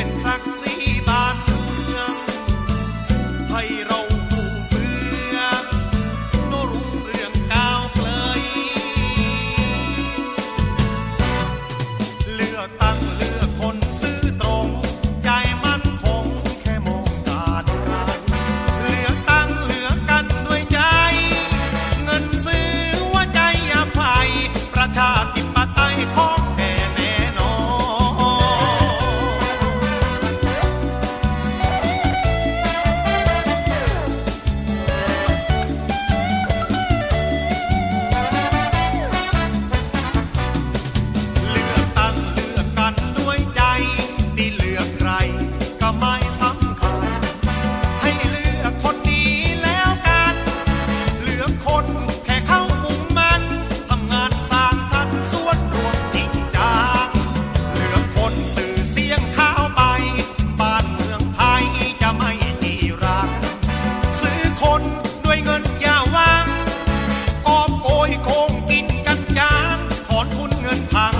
เป็นศักดิ์ศรีบ้านเมืองให้เราฟูเฟืองโนรุ่งเรืองก้าวเกลยเลือกตั้งเลือกคนซื่อตรงใจมั่นคงแค่มองการกลเลือกตั้งเลือกกันด้วยใจ เงินซื้อว่าใจอภัยประชาธิปไตยของ อนทุนเงินพัง